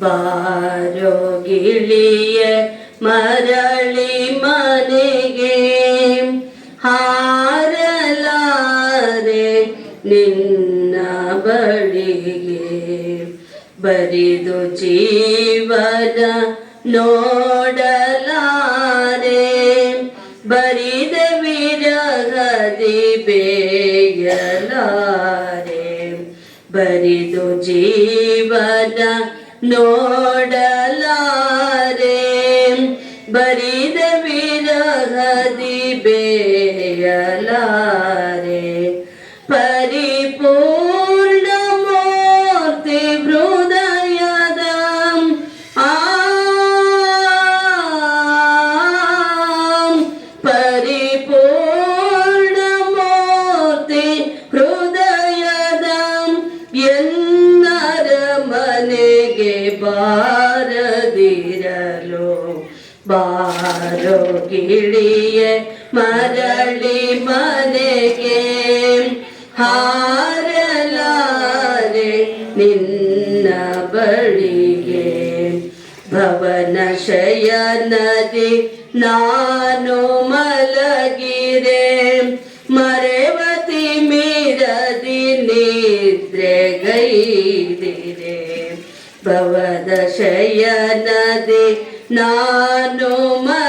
ಬಾರೋ ಗಿಳಿಯ ಮರಳಿ ಮನೆಗೆ ಹಾರಲಾರೆ ನಿನ್ನ ಬಳಿಗೆ. ಬರಿದು ಜೀವನ ನೋಡಲಾರೆ, ಬರಿದ ವಿರಗದಿ ಬೇಯಲಾರೆ. ಬರಿದು ಜೀವನ ನೋಡಲಾರೆ ಬಾರದಿರಲು ಬಾರೋ ಗಿಳಿಯ ಮರಳಿ ಮನೆಗೆ ಹಾರಲಾರೆ ನಿನ್ನ ಬಳಿಗೆ. ಭವನ ಶಯನದಿ ನಾನು ಮಲಗಿರೆ, ಮರೆವತಿ ಮೀರದಿ ನಿದ್ರೆ ಗೈದಿರೆ ಭವದ ಶಯನದಿ ನಾನು ಮಲಗಿರೆ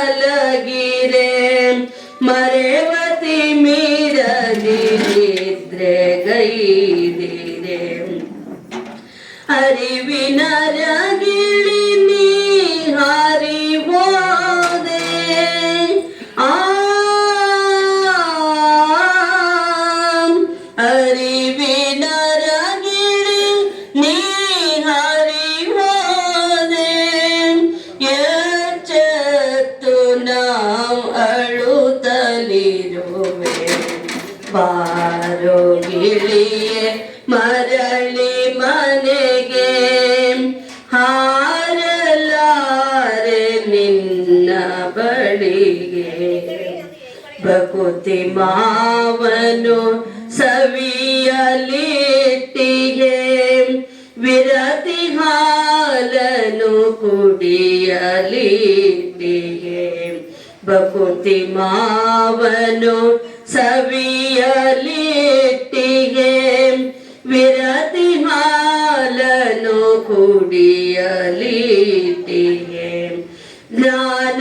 ಬಕುತಿ ಮಾವನು ಸವಿಯಲಿಟ್ಟಿಗೆ ವಿರತಿ ಹಾಲನು ಕುಡಿಯಲಿಟ್ಟಿಗೆ ಬಕುತಿ ಮಾವನು ಸವಿಯಲಿಟ್ಟಿಗೆ ವಿರತಿ ಹಾಲನು ಕುಡಿಯಲಿಟ್ಟಿಗೆ ಜ್ಞಾನ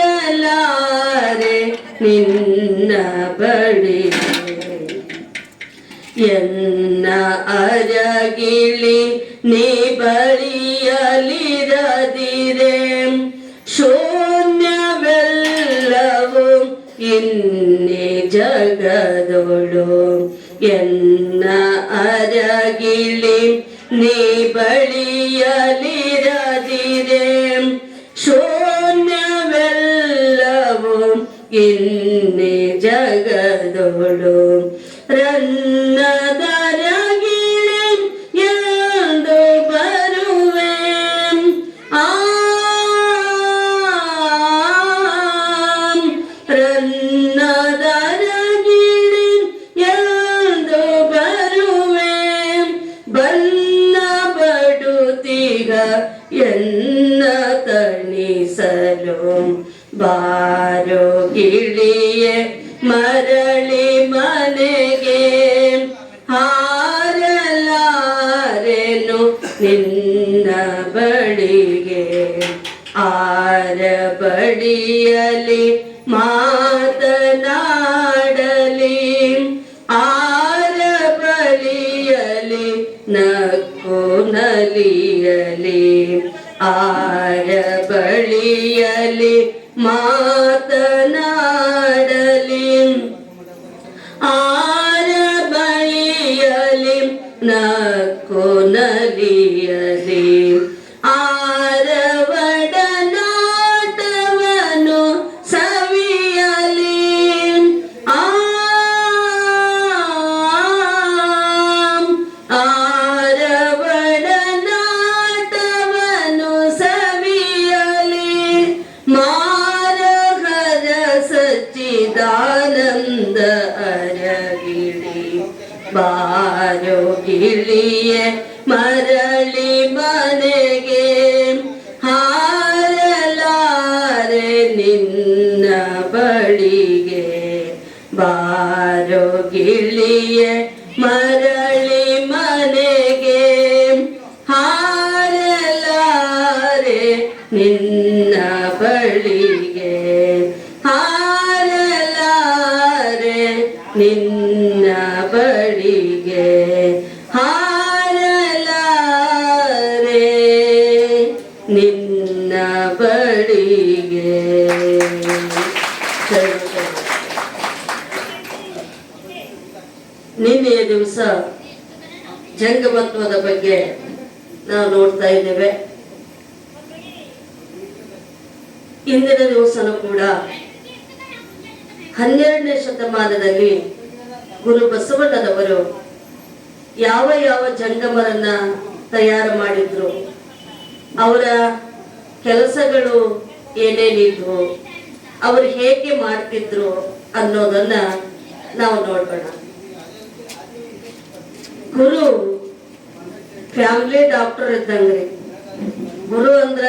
ಹಾರಲಾರೆ ನಿನ್ನ ಬಳಿಗೆ ಎನ್ನ ಅರಗಿಳಿ ನೀ ಬಳಿಯಲಿರದಿರೆ ಶೂನ್ಯವೆಲ್ಲವು ಇನ್ನಿ ಜಗದೊಳು ಎನ್ನ ಅರಗಿಳಿ ನೀ ಬಳಿಯಲಿರದಿರೆ ಇನ್ನಿ ಜಗದೋಳು. ರನ್ನದರಗಿಳಿ ಎಂದು ಬರುವೆ? ಆ ಬರುವೆ? ಎನ್ನ ತಣಿಸಲು? ಬಾರೋ ಗಿಳಿಯೇ, ಮರಳಿ ಮನೆಗೆ ಹಾರಲಾರೆನು ನಿನ್ನ ಬಳಿಗೆ. ಆರ ಬಡಿಯಲಿ ಮಾತನಾಡಲಿ ಆರ ಬಳಿಯಲಿ ನಕ್ಕು ನಲಿಯಲಿ. ಆರ ಬಳಿಯಲಿ ಮಾತನಾಡಲಿ ಮರಳಿ ನಿನ್ನೆಯ ದಿವಸ ಜಂಗಮತ್ವದ ಬಗ್ಗೆ ನಾವು ನೋಡ್ತಾ ಇದ್ದೇವೆ. ಇಂದಿನ ದಿವಸನೂ ಕೂಡ ಹನ್ನೆರಡನೇ ಶತಮಾನದಲ್ಲಿ ಗುರು ಬಸವಣ್ಣನವರು ಯಾವ ಯಾವ ಜಂಗಮರನ್ನ ತಯಾರು ಮಾಡಿದ್ರು, ಅವರ ಕೆಲಸಗಳು ಏನೇನಿದ್ವು, ಅವರು ಹೇಗೆ ಮಾಡ್ತಿದ್ರು ಅನ್ನೋದನ್ನ ನಾವು ನೋಡೋಣ ಗುರು, ಫ್ಯಾಮಿಲಿ ಡಾಕ್ಟರ್ ಇದ್ದಂಗ್ರಿ. ಗುರು ಅಂದ್ರ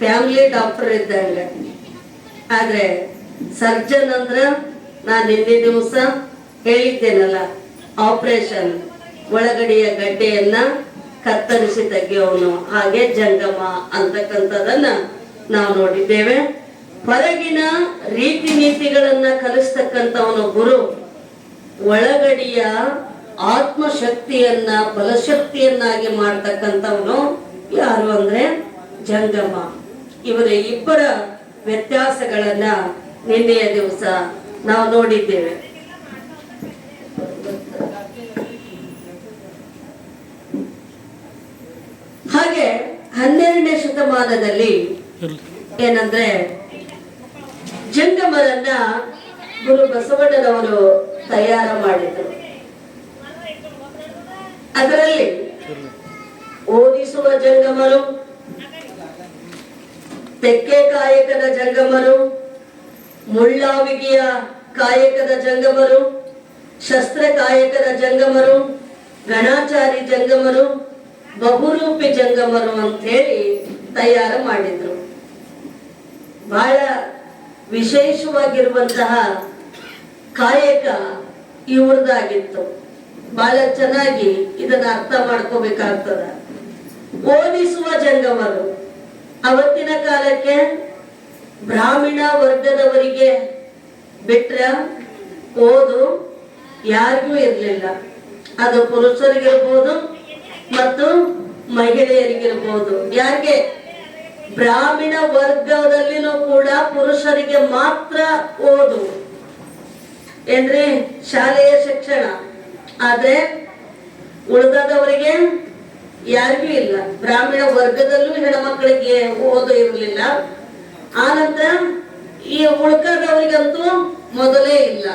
ಫ್ಯಾಮಿಲಿ ಡಾಕ್ಟರ್ ಇದ್ದಂಗ. ಆದ್ರೆ ಸರ್ಜನ್ ಅಂದ್ರ ನಾನು ನಿನ್ನೆ ದಿವಸ ಹೇಳಿದ್ದೇನಲ್ಲ, ಆಪರೇಷನ್ ಒಳಗಡೆಯ ಗಡ್ಡೆಯನ್ನ ಕತ್ತರಿಸಿ ತೆಗೆಯೋನು ಹಾಗೆ ಜಂಗಮ ಅಂತಕ್ಕಂಥದನ್ನ ನಾವು ನೋಡಿದ್ದೇವೆ. ಹೊರಗಿನ ರೀತಿ ನೀತಿಗಳನ್ನ ಕಲಿಸ್ತಕ್ಕಂಥವನು ಗುರು. ಒಳಗಡಿಯ ಆತ್ಮಶಕ್ತಿಯನ್ನ, ಬಲಶಕ್ತಿಯನ್ನಾಗಿ ಮಾಡ್ತಕ್ಕಂಥವನು ಯಾರು ಅಂದ್ರೆ ಜಂಗಮ. ಇವರ ಇಬ್ಬರ ವ್ಯತ್ಯಾಸಗಳನ್ನ ನಿನ್ನೆಯ ದಿವಸ ನಾವು ನೋಡಿದ್ದೇವೆ. ಹಾಗೆ ಹನ್ನೆರಡನೇ ಶತಮಾನದಲ್ಲಿ ಏನಂದ್ರೆ ಜಂಗಮರನ್ನ ಗುರು ಬಸವಣ್ಣನವರು ತಯಾರು ಮಾಡಿದರು. ಅದರಲ್ಲಿ ಓದಿಸುವ ಜಂಗಮರು, ತೆಕ್ಕೆ ಕಾಯಕದ ಜಂಗಮರು, ಮುಳ್ಳಾವಿಗೆಯ ಕಾಯಕದ ಜಂಗಮರು, ಶಸ್ತ್ರ ಕಾಯಕದ ಜಂಗಮರು, ಗಣಾಚಾರಿ ಜಂಗಮರು, ಬಹುರೂಪಿ ಜಂಗಮರು ಅಂತ ಹೇಳಿ ತಯಾರು ಮಾಡಿದ್ರು. ಬಹಳ ವಿಶೇಷವಾಗಿರುವಂತಹ ಕಾಯಕ ಇವ್ರದ್ದಾಗಿತ್ತು. ಬಹಳ ಚೆನ್ನಾಗಿ ಇದನ್ನ ಅರ್ಥ ಮಾಡ್ಕೋಬೇಕಾಗ್ತದ. ಓದಿಸುವ ಜಂಗಮರು, ಅವತ್ತಿನ ಕಾಲಕ್ಕೆ ಬ್ರಾಹ್ಮಣ ವರ್ಗದವರಿಗೆ ಬಿಟ್ರ ಓದು ಯಾರಿಗೂ ಇರಲಿಲ್ಲ. ಅದು ಪುರುಷರಿಗಿರ್ಬೋದು ಮತ್ತು ಮಹಿಳೆಯರಿಗಿರ್ಬೋದು. ಯಾಕೆ ಬ್ರಾಹ್ಮಣ ವರ್ಗದಲ್ಲಿನೂ ಕೂಡ ಪುರುಷರಿಗೆ ಮಾತ್ರ ಓದು. ಏನ್ರಿ? ಶಾಲೆಯ ಶಿಕ್ಷಣ. ಆದ್ರೆ ಉಳಿದಾದವರಿಗೆ ಯಾರಿಗೂ ಇಲ್ಲ. ಬ್ರಾಹ್ಮಣ ವರ್ಗದಲ್ಲೂ ಹೆಣ್ಮಕ್ಳಿಗೆ ಓದು ಇರಲಿಲ್ಲ. ಆನಂತರ ಈ ಉಳ್ಕಾದವರಿಗಂತೂ ಮೊದಲೇ ಇಲ್ಲ.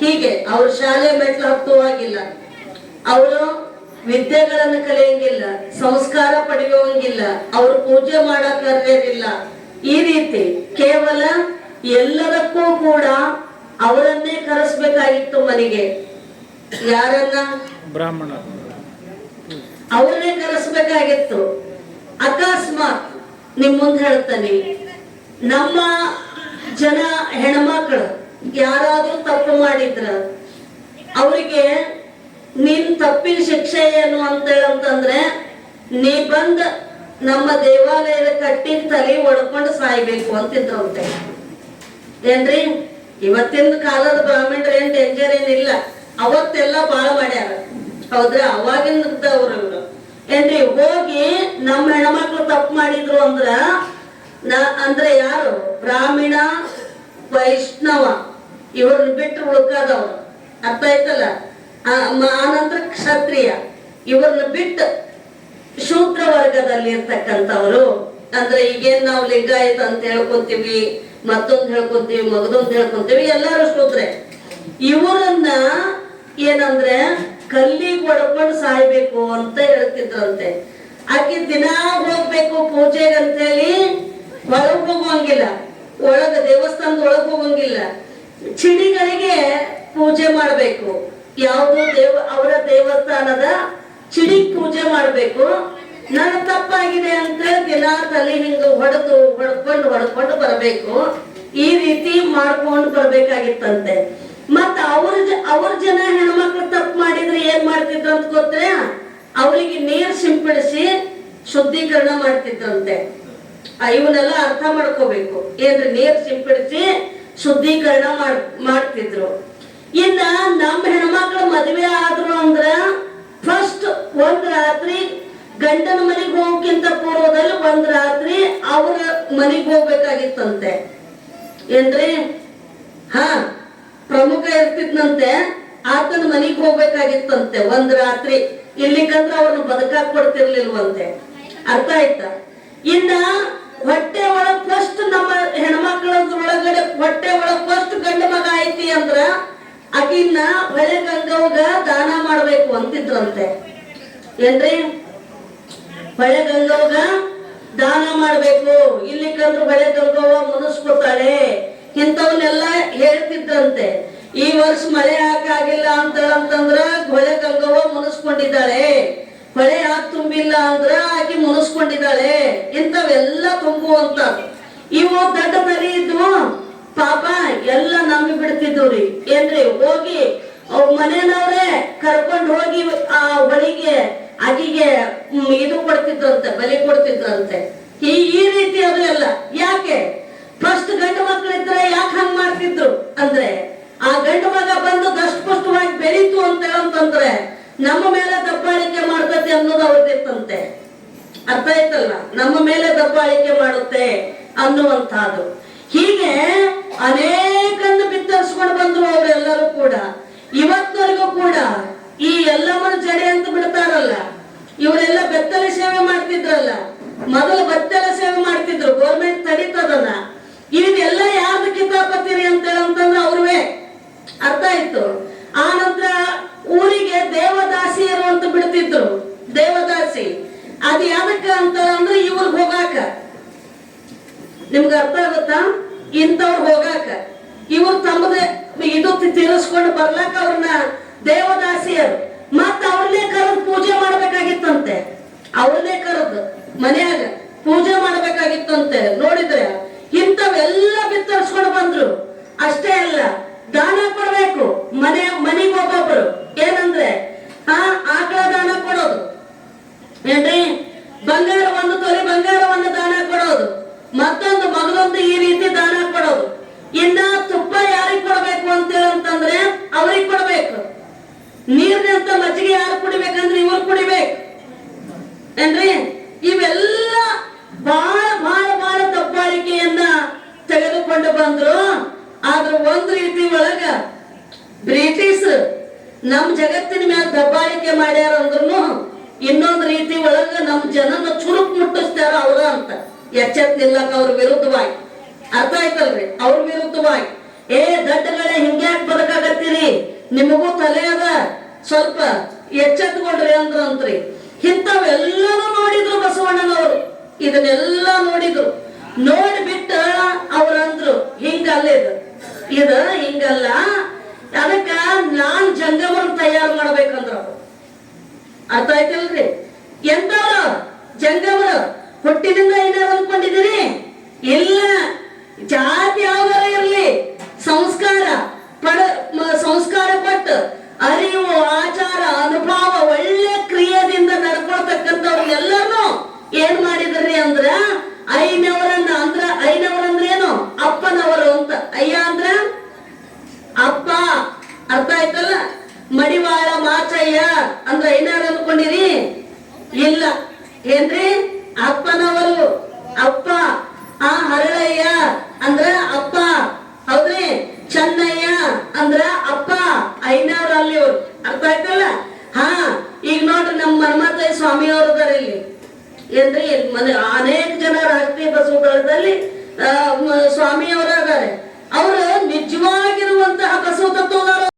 ಹೀಗೆ ಅವ್ರ ಶಾಲೆ ಮೆಟ್ಲು ಹತ್ತುವಾಗಿಲ್ಲ ಅವರು ವಿದ್ಯೆಗಳನ್ನು ಕಲಿಯಂಗಿಲ್ಲ, ಸಂಸ್ಕಾರ ಪಡೆಯುವಂಗಿಲ್ಲ, ಅವರು ಪೂಜೆ ಮಾಡಕ್ ಅರ್ಹರಿಲ್ಲ. ಈ ರೀತಿ ಕೇವಲ ಎಲ್ಲದಕ್ಕೂ ಕೂಡ ಅವರನ್ನೇ ಕರೆಸ್ಬೇಕಾಗಿತ್ತು ಮನೆಗೆ. ಯಾರನ್ನ? ಬ್ರಾಹ್ಮಣ. ಅವ್ರನ್ನೇ ಕರೆಸ್ಬೇಕಾಗಿತ್ತು. ಅಕಸ್ಮಾತ್ ನಿಮ್ ಮುಂದೆ ಹೇಳ್ತಾನೆ ನಮ್ಮ ಜನ ಹೆಣ್ಮಕ್ಳು ಯಾರಾದ್ರೂ ತಪ್ಪು ಮಾಡಿದ್ರ ಅವರಿಗೆ ನಿನ್ ತಪ್ಪಿನ ಶಿಕ್ಷೆ ಏನು ಅಂತ ಹೇಳಂತಂದ್ರೆ ನೀ ಬಂದ ನಮ್ಮ ದೇವಾಲಯದ ಕಟ್ಟಿನ ತಲೆ ಒಡ್ಕೊಂಡು ಸಾಯ್ಬೇಕು ಅಂತಿದ್ರಂತೆ ಏನ್ರಿ? ಇವತ್ತಿನ ಕಾಲದ ಬ್ರಾಹ್ಮಣರು ಏನ್ ಡೇಂಜರ್ ಏನಿಲ್ಲ. ಅವತ್ತೆಲ್ಲ ಬಾಳ ಮಾಡ್ಯಾರ. ಹೌದ್ರ? ಅವಾಗಿಂದವ್ರು ಇವ್ರು ಏನ್ರಿ, ಹೋಗಿ ನಮ್ಮ ಹೆಣ್ಮಕ್ಳು ತಪ್ಪು ಮಾಡಿದ್ರು ಅಂದ್ರ, ನಾ, ಅಂದ್ರೆ ಯಾರು? ಬ್ರಾಹ್ಮಣ, ವೈಷ್ಣವ, ಇವ್ರನ್ನ ಬಿಟ್ಟು ಉಳ್ಕಾದವ್ರು. ಅರ್ಥ ಆಯ್ತಲ್ಲ? ಆನಂತರ ಕ್ಷತ್ರಿಯ. ಇವ್ರನ್ನ ಬಿಟ್ಟು ಶೂದ್ರ ವರ್ಗದಲ್ಲಿ ಇರ್ತಕ್ಕಂಥವ್ರು. ಅಂದ್ರೆ ಈಗೇನ್ ನಾವು ಲಿಂಗಾಯತ ಅಂತ ಹೇಳ್ಕೊಂತೀವಿ, ಮತ್ತೊಂದು ಹೇಳ್ಕೊಂತೀವಿ, ಮಗದೊಂದು ಹೇಳ್ಕೊಂತೀವಿ, ಎಲ್ಲಾರು ಶೂದ್ರೆ. ಇವರನ್ನ ಏನಂದ್ರೆ, ಕಲ್ಲಿಗೆ ಒಡ್ಕೊಂಡು ಸಾಯ್ಬೇಕು ಅಂತ ಹೇಳ್ತಿದ್ರಂತೆ. ಆಕೆ ದಿನಾ ಹೋಗ್ಬೇಕು ಪೂಜೆಗೆ ಅಂತೇಳಿ ಒಳಗ್ ಹೋಗಂಗಿಲ್ಲ ಒಳಗ ದೇವಸ್ಥಾನದ ಒಳಗ್ ಹೋಗಂಗಿಲ್ಲ ಚಿಡಿಗಳಿಗೆ ಪೂಜೆ ಮಾಡ್ಬೇಕು. ಯಾವುದು ದೇವ, ಅವರ ದೇವಸ್ಥಾನದ ಚಿಡಿ ಪೂಜೆ ಮಾಡ್ಬೇಕು. ನನ್ನ ತಪ್ಪಾಗಿದೆ ಅಂತ ದಿನ ತಲೆ ಹಿಂಗ ಹೊಡೆದು, ಹೊಡ್ಕೊಂಡು ಹೊಡ್ಕೊಂಡು ಬರಬೇಕು. ಈ ರೀತಿ ಮಾಡ್ಕೊಂಡು ಬರ್ಬೇಕಾಗಿತ್ತಂತೆ. ಮತ್ತ ಅವ್ರ ಅವ್ರ ಜನ ಹೆಣ್ಮಕ್ಳು ತಪ್ಪು ಮಾಡಿದ್ರೆ ಏನ್ ಮಾಡ್ತಿದ್ರು ಅಂತ ಗೊತ್ತೇ? ಅವರಿಗೆ ನೀರ್ ಸಿಂಪಡಿಸಿ ಶುದ್ಧೀಕರಣ ಮಾಡ್ತಿದ್ರಂತೆ. ಇವನ್ನೆಲ್ಲ ಅರ್ಥ ಮಾಡ್ಕೋಬೇಕು. ಏನ್ರಿ, ನೀರ್ ಸಿಂಪಡಿಸಿ ಶುದ್ಧೀಕರಣ ಮಾಡ್, ಮಾಡ್ತಿದ್ರು. ಇನ್ನ ನಮ್ಮ ಹೆಣ್ಮಕ್ಳು ಮದುವೆ ಆದ್ರು ಅಂದ್ರ ಫಸ್ಟ್ ಒಂದ್ ರಾತ್ರಿ ಗಂಡನ ಮನೆಗೆ ಹೋಗಕ್ಕಿಂತ ಪೂರ್ವದಲ್ಲಿ ಒಂದ್ ರಾತ್ರಿ ಅವ್ರ ಮನೆಗೆ ಹೋಗ್ಬೇಕಾಗಿತ್ತಂತೆ. ಏನ್ರಿ? ಹಾ. ಪ್ರಮುಖ ಇರ್ತಿದ್ನಂತೆ, ಆತನ ಮನೆಗೆ ಹೋಗ್ಬೇಕಾಗಿತ್ತಂತೆ, ಒಂದ್ ರಾತ್ರಿ. ಇಲ್ಲಿಗಂದ್ರ ಅವ್ರನ್ನ ಬದುಕಾಕ್ ಕೊಡ್ತಿರ್ಲಿಲ್ವಂತೆ ಅರ್ಥ ಆಯ್ತಾ? ಇನ್ನ ಹೊಟ್ಟೆ ಒಳಗ್ ಫಸ್ಟ್ ನಮ್ಮ ಹೆಣ್ಮಕ್ಳ ಒಳಗಡೆ ಹೊಟ್ಟೆ ಒಳಗ್ ಫಸ್ಟ್ ಗಂಡ ಮಗ ಐತಿ ಅಂದ್ರ ಆಕಿನ್ನ ಹೊಳೆ ಗಂಗವ್ಗ ದಾನ ಮಾಡ್ಬೇಕು ಅಂತಿದ್ರಂತೆ. ಏನ್ರಿ? ಹೊಳೆ ಗಂಗವ್ಗ ದಾನ ಮಾಡ್ಬೇಕು. ಇಲ್ಲಿ ಕಂದ್ರು ಹೊಳೆ ಗಂಗವ್ವ ಮುನಿಸ್ಕೊತಾಳೆ ಇಂಥವನ್ನೆಲ್ಲ ಹೇಳ್ತಿದ್ದಂತೆ. ಈ ವರ್ಷ ಮಳೆ ಹಾಕಾಗಿಲ್ಲ ಅಂತ ಅಂತಂದ್ರ ಹೊಳೆ ಗಂಗವ್ವ ಮುನಿಸ್ಕೊಂಡಿದ್ದಾಳೆ. ಹೊಳೆ ಯಾಕೆ ತುಂಬಿಲ್ಲ ಅಂದ್ರ ಆಕಿ ಮುನಿಸ್ಕೊಂಡಿದ್ದಾಳೆ. ಇಂಥವೆಲ್ಲ ತುಂಬುವಂತ. ಇವು ದೊಡ್ಡ ತಲೆ ಇದ್ವು ಪಾಪ ಎಲ್ಲ ನಂಬಿ ಬಿಡ್ತಿದ್ವ್ರಿ ಏನ್ರಿ, ಹೋಗಿ ಅವ್ ಮನೆಯವ್ರೆ ಕರ್ಕೊಂಡು ಹೋಗಿ ಆ ಬಳಿಗೆ ಅಕಿಗೆ ಇದು ಕೊಡ್ತಿದ್ರಂತೆ, ಬಲಿ ಕೊಡ್ತಿದ್ರಂತೆ. ಈ ಈ ರೀತಿ ಅದು ಎಲ್ಲ ಯಾಕೆ? ಫಸ್ಟ್ ಗಂಡು ಮಕ್ಳಿದ್ರೆ ಯಾಕೆ ಹಂಗ್ ಮಾಡ್ತಿದ್ರು? ಅಂದ್ರೆ, ಆ ಗಂಡು ಮಗ ಬಂದು ದಷ್ಟಪುಷ್ಟವಾಗಿ ಬೆಳೀತು ಅಂತ ಹೇಳಂತಂದ್ರೆ, ನಮ್ಮ ಮೇಲೆ ದಬ್ಬಾಳಿಕೆ ಮಾಡ್ತತಿ ಅನ್ನೋದು ಅವ್ರದ್ದಿತ್ತಂತೆ. ಅರ್ಥ ಆಯ್ತಲ್ಲ ನಮ್ಮ ಮೇಲೆ ದಬ್ಬಾಳಿಕೆ ಮಾಡುತ್ತೆ ಅನ್ನುವಂತಹದ್ದು ಹೀಗೆ ಅನೇಕನ್ನು ಬಿತ್ತರಿಸ್ಕೊಂಡು ಬಂದ್ರು ಅವರೆಲ್ಲರೂ ಕೂಡ. ಇವತ್ತವರೆಗೂ ಕೂಡ ಈ ಎಲ್ಲಮ್ಮನ ಜಡೆ ಅಂತ ಬಿಡ್ತಾರಲ್ಲ, ಇವರೆಲ್ಲ ಬೆತ್ತಲೆ ಸೇವೆ ಮಾಡ್ತಿದ್ರಲ್ಲ. ಮೊದಲು ಬೆತ್ತಲೆ ಸೇವೆ ಮಾಡ್ತಿದ್ರು ಗೋರ್ಮೆಂಟ್ ತಡೀತದನ್ನ. ಇದೆಲ್ಲ ಯಾರ್ದು ಕಿತಾಪತ್ತೀರಿ ಅಂತ ಅಂತಂದ್ರೆ ಅವ್ರವೇ ಅರ್ಥ ಆಯ್ತು. ಆ ನಂತರ ಊರಿಗೆ ದೇವದಾಸಿಯರು ಅಂತ ಬಿಡ್ತಿದ್ರು. ದೇವದಾಸಿ. ಅದ್ ಯಾದಕ್ಕ ಅಂತ ಅಂದ್ರೆ ಇವ್ರಿಗೆ ಹೋಗಾಕ. ನಿಮ್ಗೆ ಅರ್ಥ ಆಗುತ್ತಾ? ಇಂಥವ್ರು ಹೋಗಾಕ. ಇವ್ರು ತಮ್ಮದ ಇದು ತೀರಿಸ್ಕೊಂಡು ಬರ್ಲಾಕ ಅವ್ರನ್ನ ದೇವದಾಸಿಯರು. ಮತ್ತ ಅವ್ರನ್ನೇ ಕರೆದು ಪೂಜೆ ಮಾಡ್ಬೇಕಾಗಿತ್ತಂತೆ. ಅವ್ರನ್ನೇ ಕರೆದು ಮನೆಯಾಗ ಪೂಜೆ ಮಾಡ್ಬೇಕಾಗಿತ್ತಂತೆ. ನೋಡಿದ್ರೆ ಇಂಥವೆಲ್ಲ ಬಿತ್ತರಿಸ್ಕೊಂಡು ಬಂದ್ರು. ಅಷ್ಟೇ ಅಲ್ಲ, ದಾನ ಕೊಡಬೇಕು, ಮನೆ, ಮನೆಗೆ ಒಬ್ಬೊಬ್ರು ಏನಂದ್ರೆ ಹಾ ಆಕಳ ದಾನ ಕೊಡೋದು. ಏನ್ರಿ? ಬಂಗಾರ ಒಂದು ತೊಲೆ ಬಂಗಾರವನ್ನು ದಾನ ಕೊಡೋದು. ಮತ್ತೊಂದು ಮಗದೊಂದು ಈ ರೀತಿ ದಾನ ಕೊಡೋದು. ಇನ್ನ ತುಪ್ಪ ಯಾರಿಗೆ ಕೊಡಬೇಕು ಅಂತಂದ್ರೆ ಅವ್ರಿಗೆ ಕೊಡ್ಬೇಕು. ನೀರಿನಂತ ಮಜ್ಜಿಗೆ ಯಾರು ಕುಡಿಬೇಕಂದ್ರೆ ಇವ್ರು ಕುಡಿಬೇಕು. ಏನ್ರಿ? ಇವೆಲ್ಲ ಬಾ ಬಹಳ ದಬ್ಬಾಳಿಕೆಯನ್ನ ತೆಗೆದುಕೊಂಡು ಬಂದ್ರು. ಆದ್ರ ಒಂದ್ ರೀತಿ ಒಳಗ ಬ್ರಿಟಿಷ್ ನಮ್ ಜಗತ್ತಿನ ಮ್ಯಾಲ ದಬ್ಬಾಳಿಕೆ ಮಾಡ್ಯಾರ ಅಂದ್ರೂ ಇನ್ನೊಂದ್ ರೀತಿ ಒಳಗ ನಮ್ ಜನನ ಚುರುಕ್ ಮುಟ್ಟಿಸ್ತಾರ ಅವ್ರ ಅಂತ. ಎಚ್ಚೆತ್ ನಿಲ್ಲಕ ಅವ್ರ ವಿರುದ್ಧವಾಗಿ. ಅರ್ಥ ಆಯ್ತಲ್ರಿ? ಅವ್ರ ವಿರುದ್ಧವಾಗಿ. ಏ ದಡ್ಡಗಳೇ ಹಿಂಗ್ಯಾಕ್ ಬದಕಾಗತ್ತೀರಿ ನಿಮಗೂ ತಲೆ ಅದ. ಸ್ವಲ್ಪ ಎಚ್ಚೆತ್ಕೊಂಡ್ರಿ ಅಂದ್ರಂತ್ರಿ ಇಂಥವೆಲ್ಲನೂ ನೋಡಿದ್ರು ಬಸವಣ್ಣನವರು. ಇದನ್ನೆಲ್ಲ ನೋಡಿದ್ರು. ನೋಡ್ಬಿಟ್ಟ ಅವ್ರಂದ್ರು ಹಿಂಗಲ್ಲ ಇದು. ಇದು ಹಿಂಗಲ್ಲ. ಅದಕ್ಕ ನಾನ್ ಜಂಗಮನ್ ತಯಾರು ಮಾಡ್ಬೇಕಂದ್ರ. ಅರ್ಥ ಆಯ್ತಲ್ರಿ? ಎಂತವ್ರು ಜಂಗಮರು. ಹುಟ್ಟಿದಿಂದ ಏನಾರು ಅನ್ಕೊಂಡಿದ್ದೀರಿ ಇಲ್ಲ. ಅರ್ಥ ಆಯ್ತಲ್ಲ? ಮಡಿವಾಳ ಮಾಚಯ್ಯ ಅಂದ್ರೆ ಏನಾರು ಅನ್ಕೊಂಡಿರಿ? ಇಲ್ಲ. ಏನ್ರಿ? ಅಪ್ಪನವರು. ಅಪ್ಪ, ಆ ಹರಳಯ್ಯ ಅಂದ್ರ ಅಪ್ಪ. ಹೌದ್ರಿ? ಚನ್ನಯ್ಯ ಅಂದ್ರ ಅಪ್ಪ. ಐನಾರ ಅಲ್ಲಿ ಅವ್ರು. ಅರ್ಥ ಆಯ್ತಲ್ಲ? ಹಾ, ಈಗ ನೋಡ್ರಿ ನಮ್ಮ ಮನ್ಮತಯ್ಯ ಸ್ವಾಮಿ ಅವರು ಇಲ್ಲಿ. ಏನ್ರಿ? ಮನೆ ಅನೇಕ ಜನ ರಾಷ್ಟ್ರೀಯ ಬಸವಗಳದಲ್ಲಿ ಸ್ವಾಮಿ ಅವರು ಅವರು ನಿಜವಾಗಿರುವಂತಹ ಬಸವ ತತ್ವದವರು.